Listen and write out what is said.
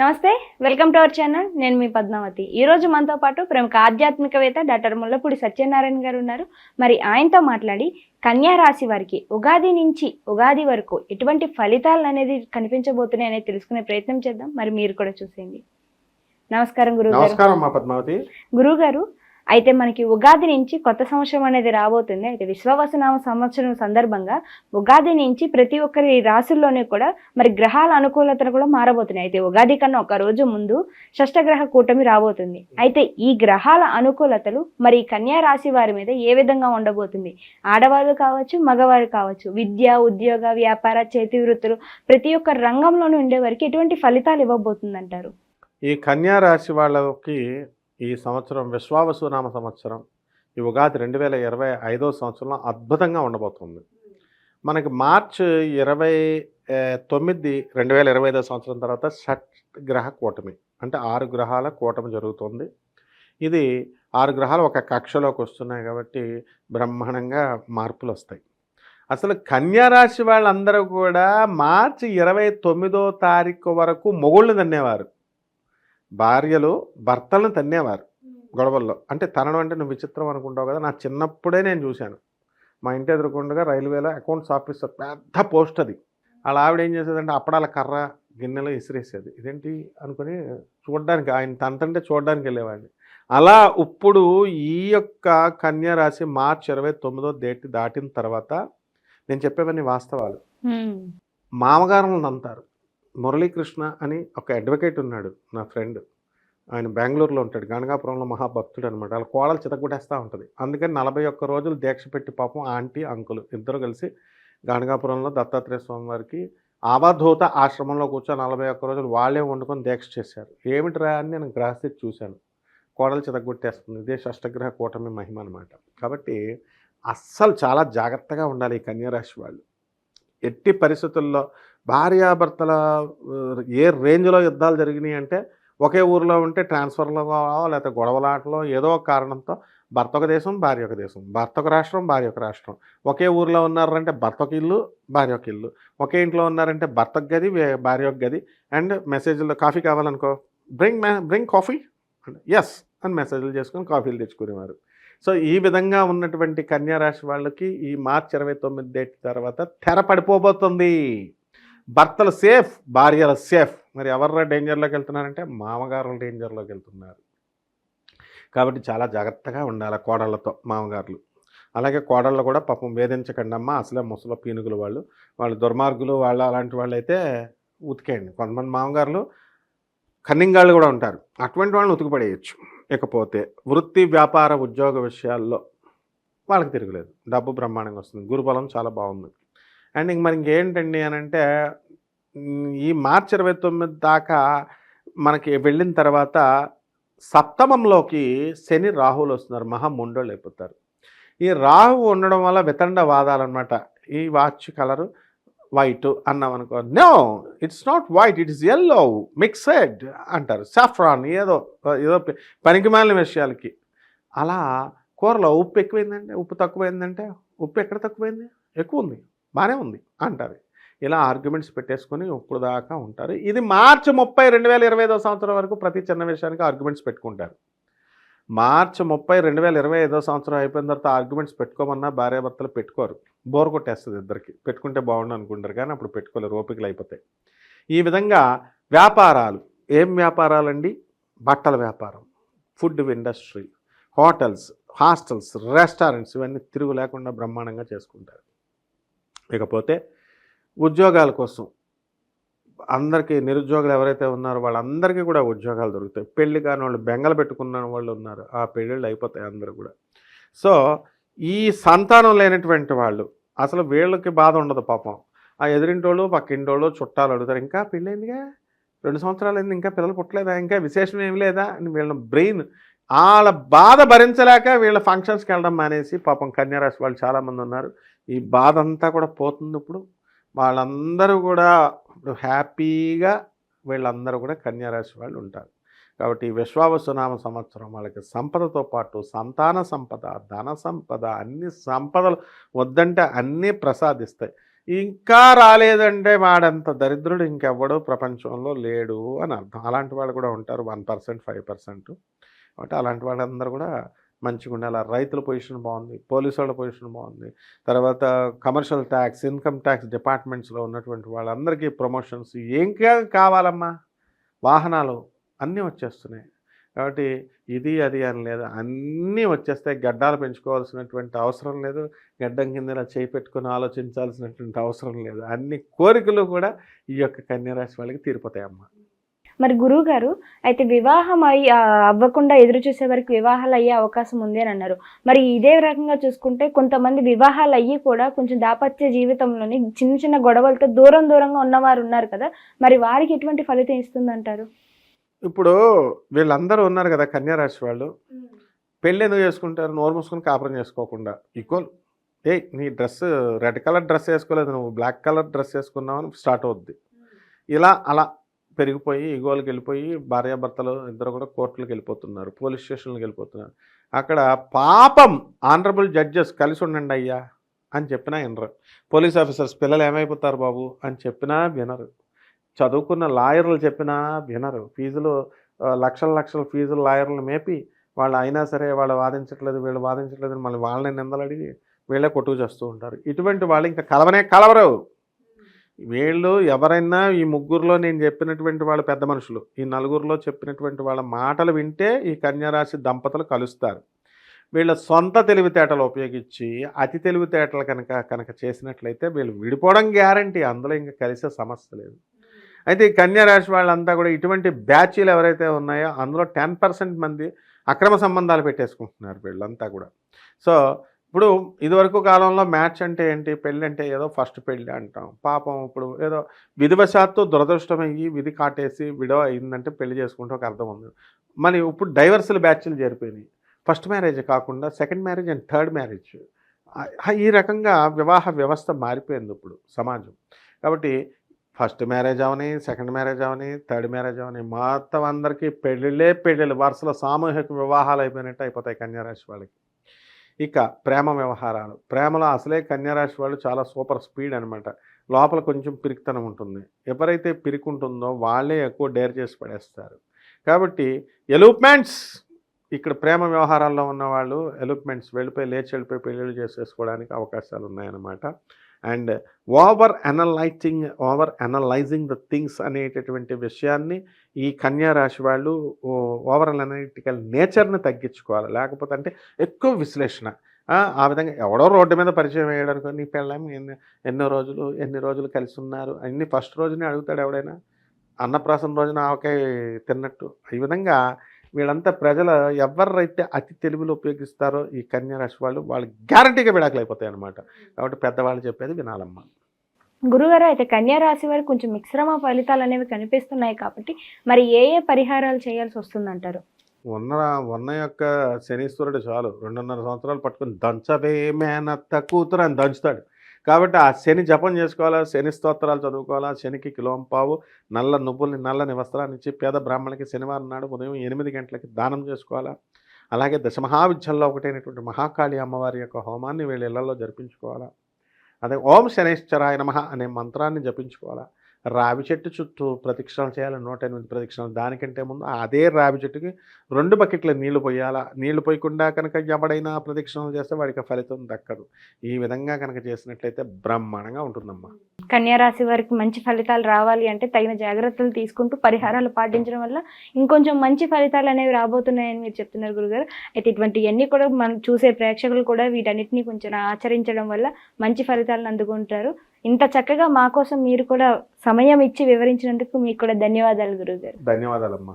నమస్తే welcome to our channel. నేను మీ పద్మావతి. ఈ రోజు మనతో పాటు ప్రముఖ ఆధ్యాత్మికవేత్త డాక్టర్ ముల్లపూడి సత్యనారాయణ గారు ఉన్నారు. మరి ఆయనతో మాట్లాడి కన్యా రాశి వారికి ఉగాది నుంచి ఉగాది వరకు ఎటువంటి ఫలితాలు అనేది కనిపించబోతున్నాయి అనేది తెలుసుకునే ప్రయత్నం చేద్దాం. మరి మీరు కూడా చూసేయండి. నమస్కారం గురువు గారు నమస్కారం మా పద్మావతి. గురువు గారు అయితే మనకి ఉగాది నుంచి కొత్త సంవత్సరం అనేది రాబోతుంది. అయితే విశ్వవసనామ సంవత్సరం సందర్భంగా ఉగాది నుంచి ప్రతి ఒక్కరి రాశుల్లోనే కూడా మరి గ్రహాల అనుకూలతలు కూడా మారబోతున్నాయి. అయితే ఉగాది కన్నా ఒక రోజు ముందు షష్టగ్రహ కూటమి రాబోతుంది. అయితే ఈ గ్రహాల అనుకూలతలు మరి కన్యా రాశి వారి మీద ఏ విధంగా ఉండబోతుంది? ఆడవారు కావచ్చు మగవారు కావచ్చు విద్య ఉద్యోగ వ్యాపార చేతి వృత్తులు ప్రతి ఒక్క రంగంలోనూ ఉండేవారికి ఎటువంటి ఫలితాలు ఇవ్వబోతుంది అంటారు ఈ కన్యా రాశి వాళ్ళకి ఈ సంవత్సరం విశ్వావసునామ సంవత్సరం ఈ ఉగాది రెండు వేల ఇరవై ఐదో సంవత్సరంలో అద్భుతంగా ఉండబోతుంది. మనకి మార్చ్ ఇరవై తొమ్మిది రెండు వేల ఇరవై ఐదో సంవత్సరం తర్వాత షట్ గ్రహ కూటమి అంటే ఆరు గ్రహాల కూటమి జరుగుతుంది. ఇది ఆరు గ్రహాలు ఒక కక్షలోకి వస్తున్నాయి కాబట్టి బ్రహ్మాండంగా మార్పులు వస్తాయి. అసలు కన్యారాశి వాళ్ళందరూ కూడా మార్చి ఇరవై తొమ్మిదో తారీఖు వరకు మొగుళ్ళు తన్నేవారు భార్యలు భర్తలను తన్నేవారు గొడవల్లో. అంటే తనడం అంటే నువ్వు విచిత్రం అనుకుంటావు కదా నా చిన్నప్పుడే నేను చూశాను. మా ఇంటి ఎదురుకుండగా రైల్వేలో అకౌంట్స్ ఆఫీసర్ పెద్ద పోస్ట్ అది. అలా ఆవిడ ఏం చేసేదంటే అప్పడాల కర్ర గిన్నెలో ఇసిరేసేది. ఇదేంటి అనుకుని చూడడానికి ఆయన తనతంటే చూడడానికి వెళ్ళేవాడిని. అలా ఇప్పుడు ఈ యొక్క కన్యా రాశి మార్చి ఇరవై తొమ్మిదో డేట్ దాటిన తర్వాత నేను చెప్పేవన్నీ వాస్తవాలు. మామగారులను అంటారు. మురళీకృష్ణ అని ఒక అడ్వకేట్ ఉన్నాడు నా ఫ్రెండ్ ఆయన బెంగళూరులో ఉంటాడు గణగాపురంలో మహాభక్తుడు అనమాట వాళ్ళ కోడలు చితగొట్టేస్తూ ఉంటుంది. అందుకని నలభై ఒక్క రోజులు దీక్ష పెట్టి పాపం ఆంటీ అంకులు ఇద్దరు కలిసి గణగాపురంలో దత్తాత్రేయ స్వామి వారికి అవధూత ఆశ్రమంలో కూర్చొని నలభై ఒక్క రోజులు వాళ్ళే వండుకొని దీక్ష చేశారు. ఏమిటిరా అని నేను గ్రహస్థితి చూశాను. కోడలు చితగొట్టేస్తుంది ఇదే షష్టగ్రహ కూటమి మహిమ అనమాట కాబట్టి అస్సలు చాలా జాగ్రత్తగా ఉండాలి ఈ కన్యారాశి వాళ్ళు. ఎట్టి పరిస్థితుల్లో భార్యాభర్తల ఏ రేంజ్లో యుద్ధాలు జరిగినాయి అంటే ఒకే ఊరిలో ఉంటే ట్రాన్స్ఫర్లో లేకపోతే గొడవలాటలో ఏదో ఒక కారణంతో భర్త ఒక దేశం భార్య ఒక దేశం. భర్త ఒక రాష్ట్రం భార్య ఒక రాష్ట్రం. ఒకే ఊరిలో ఉన్నారంటే భర్త ఒక ఇల్లు భార్య ఒక ఇల్లు. ఒకే ఇంట్లో ఉన్నారంటే భర్తకు గది వే- భార్య ఒక గది. అండ్ మెసేజ్లో కాఫీ కావాలనుకో బ్రింగ్ బ్రింగ్ కాఫీ? ఎస్ అని మెసేజ్లు చేసుకొని కాఫీలు తెచ్చుకునేవారు. సో ఈ విధంగా ఉన్నటువంటి కన్యారాశి వాళ్ళకి ఈ మార్చ్ ఇరవై తొమ్మిది డేట్ తర్వాత తెర పడిపోబోతుంది. భర్తలు సేఫ్ భార్యలు సేఫ్. మరి ఎవర్రా డేంజర్లోకి వెళ్తున్నారంటే మామగారులు డేంజర్లోకి వెళ్తున్నారు. కాబట్టి చాలా జాగ్రత్తగా ఉండాలి కోడళ్ళతో మామగారులు. అలాగే కోడళ్ళు కూడా పాపం వేధించకండి అమ్మ అసలే ముసల పీనుగులు వాళ్ళు. వాళ్ళు దుర్మార్గులు వాళ్ళు అలాంటి వాళ్ళు అయితే ఉతికేయండి. కొంతమంది మామగారులు కన్నింగాళ్ళు కూడా ఉంటారు. అటువంటి వాళ్ళని ఉతికిపడేయచ్చు. ఇకపోతే వృత్తి వ్యాపార ఉద్యోగ విషయాల్లో వాళ్ళకి తిరగలేదు. డబ్బు బ్రహ్మాండంగా వస్తుంది. గురుబలం చాలా బాగుంది. అండ్ ఇంక మరి ఇంకేంటండి అని అంటే ఈ మార్చి ఇరవై తొమ్మిది దాకా మనకి వెళ్ళిన తర్వాత సప్తమంలోకి శని రాహువులు వస్తున్నారు. మహా ముండోళ్ళు అయిపోతారు. ఈ రాహు ఉండడం వల్ల వితండ వాదాలన్నమాట. ఈ వాచ్ కలరు వైట్ అన్నాం అనుకో no it's not white it is yellow mixed అంటారు. సాఫ్రాన్ ఏదో ఏదో పనికి పనికిమాలిన విషయాలకి. అలా కూరలో ఉప్పు ఎక్కువైందంటే ఉప్పు తక్కువైందంటే ఉప్పు ఎక్కడ తక్కువైంది? ఎక్కువ ఉంది. బాగానే ఉంది అంటారు. ఇలా ఆర్గ్యుమెంట్స్ పెట్టేసుకొని ఇప్పుడు దాకా ఉంటారు. ఇది మార్చి ముప్పై రెండు వేల ఇరవై ఐదో సంవత్సరం వరకు ప్రతి చిన్న విషయానికి ఆర్గ్యుమెంట్స్ పెట్టుకుంటారు. మార్చి ముప్పై రెండు వేల ఇరవై ఐదో సంవత్సరం అయిపోయిన తర్వాత ఆర్గ్యుమెంట్స్ పెట్టుకోమన్నా భార్యాభర్తలు పెట్టుకోరు. బోర్ కొట్టేస్తుంది ఇద్దరికి. పెట్టుకుంటే బాగుండు అనుకుంటారు కానీ అప్పుడు పెట్టుకోలేరు. ఓపికలు అయిపోతాయి. ఈ విధంగా వ్యాపారాలు. ఏం వ్యాపారాలండి? బట్టల వ్యాపారం food industry hotels hostels restaurants ఇవన్నీ తిరుగు లేకుండా బ్రహ్మాండంగా చేసుకుంటారు. ఇకపోతే ఉద్యోగాల కోసం అందరికీ నిరుద్యోగులు ఎవరైతే ఉన్నారో వాళ్ళందరికీ కూడా ఉద్యోగాలు దొరుకుతాయి. పెళ్ళి కాని వాళ్ళు బెంగలు పెట్టుకున్న వాళ్ళు ఉన్నారు. ఆ పెళ్ళిళ్ళు అయిపోతాయి అందరూ కూడా. సో ఈ సంతానం లేనటువంటి వాళ్ళు అసలు వీళ్ళకి బాధ ఉండదు పాపం. ఆ ఎదురింటోళ్ళు పక్కింటోళ్ళు చుట్టాలు అడుగుతారు ఇంకా పెళ్ళైందిగా రెండు సంవత్సరాలు అయింది ఇంకా పిల్లలు పుట్టలేదా? ఇంకా విశేషం ఏమి లేదా? అని వీళ్ళ బ్రెయిన్ వాళ్ళ బాధ భరించలేక వీళ్ళ ఫంక్షన్స్కి వెళ్ళడం మానేసి పాపం కన్యారాశి వాళ్ళు చాలామంది ఉన్నారు. ఈ బాధ అంతా కూడా పోతుంది ఇప్పుడు. వాళ్ళందరూ కూడా ఇప్పుడు హ్యాపీగా వీళ్ళందరూ కూడా కన్యారాశి వాళ్ళు ఉంటారు. కాబట్టి ఈ విశ్వావసునామ సంవత్సరం వాళ్ళకి సంపదతో పాటు సంతాన సంపద ధన సంపద అన్ని సంపదలు వద్దంటే అన్నీ ప్రసాదిస్తాయి. ఇంకా రాలేదంటే వాడంత దరిద్రుడు ఇంకెవ్వడు ప్రపంచంలో లేడు అని అర్థం. అలాంటి వాళ్ళు కూడా ఉంటారు. One percent five percent. కాబట్టి అలాంటి వాళ్ళందరూ కూడా మంచిగా ఉండాలి రైతుల పొజిషన్ బాగుంది పోలీసు వాళ్ళ పొజిషన్ బాగుంది. తర్వాత కమర్షియల్ ట్యాక్స్ ఇన్కమ్ ట్యాక్స్ డిపార్ట్మెంట్స్లో ఉన్నటువంటి వాళ్ళందరికీ ప్రమోషన్స్ ఏం కావాలమ్మా? వాహనాలు అన్నీ వచ్చేస్తున్నాయి. కాబట్టి ఇది అది అని లేదు. అన్నీ వచ్చేస్తాయి గడ్డాలు పెంచుకోవాల్సినటువంటి అవసరం లేదు. గడ్డం కింద ఇలా చేయి పెట్టుకుని ఆలోచించాల్సినటువంటి అవసరం లేదు. అన్ని కోరికలు కూడా ఈ యొక్క కన్యారాశి వాళ్ళకి తీరిపోతాయి మరి గురువు గారు అయితే వివాహం అయ్యి అవ్వకుండా ఎదురు చూసే వరకు వివాహాలు అయ్యే అవకాశం ఉంది అని అన్నారు. మరి ఇదే రకంగా చూసుకుంటే కొంతమంది వివాహాలు అయ్యి కూడా కొంచెం దాపత్య జీవితంలోని చిన్న చిన్న గొడవలతో దూరం దూరంగా ఉన్నవారు ఉన్నారు కదా మరి వారికి ఎటువంటి ఫలితం ఇస్తుందంటారు? ఇప్పుడు వీళ్ళందరూ ఉన్నారు కదా కన్యారాశి వాళ్ళు. పెళ్ళి ఎందుకు చేసుకుంటారు? నోరు మూసుకొని కాపురం చేసుకోకుండా. ఈక్వల్ ఏ నీ డ్రెస్ రెడ్ కలర్ డ్రెస్ వేసుకోలేదు నువ్వు బ్లాక్ కలర్ డ్రెస్ వేసుకున్నావు అని స్టార్ట్ అవుద్ది. ఇలా అలా పెరిగిపోయి ఈగోలకు వెళ్ళిపోయి భార్యాభర్తలు ఇద్దరు కూడా కోర్టులకు వెళ్ళిపోతున్నారు పోలీస్ స్టేషన్లకు వెళ్ళిపోతున్నారు అక్కడ పాపం ఆనరబుల్ జడ్జెస్ కలిసి ఉండండి అయ్యా అని చెప్పినా వినరు. పోలీస్ ఆఫీసర్స్ పిల్లలు ఏమైపోతారు బాబు అని చెప్పినా వినరు. చదువుకున్న లాయర్లు చెప్పినా వినరు. ఫీజులు లక్షల లక్షల ఫీజులు లాయర్లు మేపి వాళ్ళు అయినా సరే వాళ్ళు వాదించట్లేదు వీళ్ళు వాదించట్లేదు మళ్ళీ వాళ్ళని నిందలు అడిగి వీళ్ళే కొట్టుకు చేస్తూ ఉంటారు. ఇటువంటి వాళ్ళు ఇంకా కలవనే కలవరు. వీళ్ళు ఎవరైనా ఈ ముగ్గురులో నేను చెప్పినటువంటి వాళ్ళ పెద్ద మనుషులు ఈ నలుగురిలో చెప్పినటువంటి వాళ్ళ మాటలు వింటే ఈ కన్యారాశి దంపతులు కలుస్తారు. వీళ్ళ సొంత తెలివితేటలు ఉపయోగించి అతి తెలివితేటలు కనుక కనుక చేసినట్లయితే వీళ్ళు విడిపోవడం గ్యారంటీ అందులో ఇంకా కలిసే సమస్య లేదు. అయితే ఈ కన్యారాశి వాళ్ళంతా కూడా ఇటువంటి బ్యాచీలు ఎవరైతే ఉన్నాయో అందులో టెన్ పర్సెంట్ మంది అక్రమ సంబంధాలు పెట్టేసుకుంటున్నారు వీళ్ళంతా కూడా. సో ఇప్పుడు ఇదివరకు కాలంలో మ్యాచ్ అంటే ఏంటి? పెళ్ళి అంటే ఏదో ఫస్ట్ పెళ్ళి అంటాం. పాపం ఇప్పుడు ఏదో విధివశాత్తు దురదృష్టమయ్యి విధి కాటేసి విడవ అయిందంటే పెళ్ళి చేసుకుంటే ఒక అర్థం ఉంది. మరి ఇప్పుడు డైవర్సల్ బ్యాచ్లు జరిపోయినాయి. ఫస్ట్ మ్యారేజ్ కాకుండా second marriage and third marriage. ఈ రకంగా వివాహ వ్యవస్థ మారిపోయింది ఇప్పుడు సమాజం. కాబట్టి ఫస్ట్ మ్యారేజ్ అవని సెకండ్ మ్యారేజ్ అవని థర్డ్ మ్యారేజ్ అవని మొత్తం అందరికీ పెళ్ళిళ్ళే పెళ్ళిళ్ళు. వరుసలో సామూహిక వివాహాలు అయిపోయినట్టు అయిపోతాయి కన్యారాశి వాళ్ళకి. ఇక ప్రేమ వ్యవహారాలు. ప్రేమలో అసలే కన్యారాశి వాళ్ళు చాలా సూపర్ స్పీడ్ అనమాట లోపల కొంచెం పిరికితనం ఉంటుంది. ఎవరైతే పిరికి వాళ్ళే ఎక్కువ డేర్ చేసి పడేస్తారు. కాబట్టి ఎలూప్మెంట్స్! ఇక్కడ ప్రేమ వ్యవహారాల్లో ఉన్న వాళ్ళు ఎలూప్మెంట్స్ వెళ్ళిపోయి లేచి వెళ్ళిపోయి పెళ్ళిళ్ళు చేసేసుకోవడానికి అవకాశాలు ఉన్నాయన్నమాట. And over analysing over analysing the things అనేటటువంటి విషయాన్ని ఈ కన్యా రాశి వాళ్ళు ఓవర్ అనలిటికల్ నేచర్ని తగ్గించుకోవాలి. లేకపోతే అంటే ఎక్కువ విశ్లేషణ. ఆ, విధంగా ఎవడో రోడ్డు మీద పరిచయం వేయడానికి నీ పెళ్ళాం ఎన్ని ఎన్నో రోజులు ఎన్ని రోజులు కలిసి ఉన్నారు? అన్ని ఫస్ట్ రోజునే అడుగుతాడు ఎవడైనా. అన్నప్రాసన రోజున ఆవకాయ తిన్నట్టు. ఈ విధంగా వీళ్ళంతా ప్రజలు ఎవరైతే అతి తెలివిలో ఉపయోగిస్తారో ఈ కన్యా రాశి వాళ్ళు వాళ్ళు గ్యారంటీగా విడాకులు అయిపోతాయి అనమాట కాబట్టి పెద్దవాళ్ళు చెప్పేది వినాలమ్మా. గురుగారు అయితే కన్యా రాశి వారికి కొంచెం మిశ్రమ ఫలితాలు అనేవి కనిపిస్తున్నాయి కాబట్టి మరి ఏ ఏ పరిహారాలు చేయాల్సి వస్తుందంటారు? ఉన్న ఉన్న యొక్క శనీశ్వరుడు చాలు. రెండున్నర సంవత్సరాలు పట్టుకుని దంచవే మేనత్త కూతురు అని దంచుతాడు. కాబట్టి ఆ శని జపం చేసుకోవాలా శని స్తోత్రాలు చదువుకోవాలా శనికి కిలోం పావు నల్ల నువ్వుల్ని నల్లని వస్త్రాన్ని ఇచ్చి పేద బ్రాహ్మణులకి శనివారం నాడు ఉదయం ఎనిమిది గంటలకి దానం చేసుకోవాలా. అలాగే దశమహావిద్యల్లో ఒకటైనటువంటి మహాకాళి అమ్మవారి యొక్క హోమాన్ని వీళ్ళ ఇళ్ళలో జరిపించుకోవాలా. అదే ఓం శనేశ్వరాయ నమః అనే మంత్రాన్ని జపించుకోవాలా. రావి చెట్టు చుట్టూ ప్రదక్షిణలు చేయాలి నూట ఎనిమిది ప్రదక్షిణలు దానికంటే ముందు అదే రావి చెట్టుకి రెండు బకెట్ల నీళ్ళు పోయాలా? నీళ్ళు పోయకుండా కనుక ఎవడైనా ప్రదక్షిణలు చేస్తే వాడికి ఫలితం దక్కదు. ఈ విధంగా కనుక చేసినట్లయితే బ్రహ్మాండంగా ఉంటుందమ్మా. కన్యారాశి వారికి మంచి ఫలితాలు రావాలి అంటే తగిన జాగ్రత్తలు తీసుకుంటూ పరిహారాలు పాటించడం వల్ల ఇంకొంచెం మంచి ఫలితాలు అనేవి రాబోతున్నాయని మీరు చెప్తున్నారు గురుగారు. అయితే ఇటువంటివన్నీ కూడా మనం చూసే ప్రేక్షకులు కూడా వీటన్నిటిని కొంచెం ఆచరించడం వల్ల మంచి ఫలితాలను అందుకుంటారు. ఇంత చక్కగా మా కోసం మీరు కూడా సమయం ఇచ్చి వివరించినందుకు మీకు కూడా ధన్యవాదాలు గురుగారు ధన్యవాదాలమ్మా.